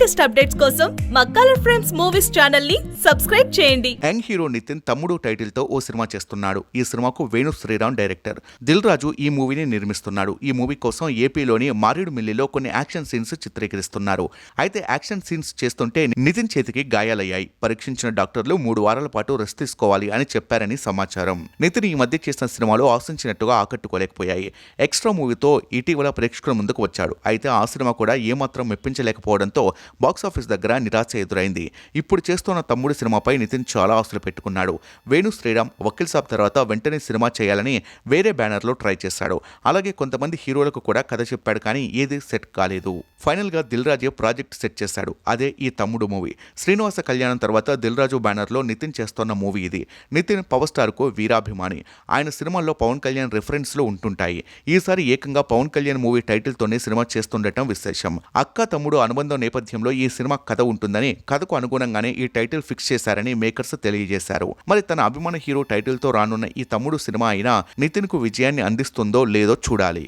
Latest updates కోసం మా colour frames movies ఛానల్ని సబ్స్క్రైబ్ చేయండి. యంగ్ హీరో నితిన్ తమ్ముడు టైటిల్తో ఓ సినిమా చేస్తున్నాడు. ఈ సినిమాకు వేణు శ్రీరామ్ డైరెక్టర్ దిల్ రాజు ఈ మూవీని నిర్మిస్తున్నాడు. ఈ మూవీ కోసం ఏపీలోని మారేడు మిల్లిలో కొన్ని యాక్షన్ సీన్స్ చిత్రీకరిస్తున్నారు. అయితే యాక్షన్ సీన్స్ చేస్తుంటే నితిన్ చేతికి గాయాలయ్యాయి. పరీక్షించిన డాక్టర్లు మూడు వారాల పాటు రెస్ట్ తీసుకోవాలి అని చెప్పారని సమాచారం. నితిన్ ఈ మధ్య చేసిన సినిమాలు ఆశించినట్టుగా ఆకట్టుకోలేకపోయాయి. ఎక్స్ట్రా మూవీతో ఇటీవల ప్రేక్షకుల ముందుకు వచ్చాడు. అయితే ఆ సినిమా కూడా ఏమాత్రం మెప్పించలేకపోవడంతో బాక్సాఫీస్ దగ్గర నిరాశ ఎదురైంది. ఇప్పుడు చేస్తున్న తమ్ముడు సినిమాపై నితిన్ చాలా ఆశలు పెట్టుకున్నాడు. వేణు శ్రీరామ్ వకీల్ సాబ్ తర్వాత వెంటనే సినిమా చేయాలని వేరే బ్యానర్లో ట్రై చేశాడు. అలాగే కొంతమంది హీరోలకు కూడా కథ చెప్పాడు కానీ ఏది సెట్ కాలేదు. ఫైనల్గా దిల్ ప్రాజెక్ట్ సెట్ చేశాడు. అదే ఈ తమ్ముడు మూవీ. శ్రీనివాస కళ్యాణం తర్వాత దిల్ రాజు బ్యానర్లో నితిన్ చేస్తున్న మూవీ ఇది. నితిన్ పవర్ స్టార్కు వీరాభిమాని. ఆయన సినిమాల్లో పవన్ కళ్యాణ్ రిఫరెన్స్లు ఉంటుంటాయి. ఈసారి ఏకంగా పవన్ కళ్యాణ్ మూవీ టైటిల్ తోనే సినిమా చేస్తుండటం విశేషం. అక్క తమ్ముడు అనుబంధం నేపథ్యంలో ఈ సినిమా కథ ఉంటుందని కథకు అనుగుణంగానే ఈ టైటిల్ ఫిక్స్ చేశారని మేకర్స్ తెలియజేశారు. మరి తన అభిమాన హీరో టైటిల్తో రానున్న ఈ తమ్ముడు సినిమా అయినా నితిన్కు విజయాన్ని అందిస్తుందో లేదో చూడాలి.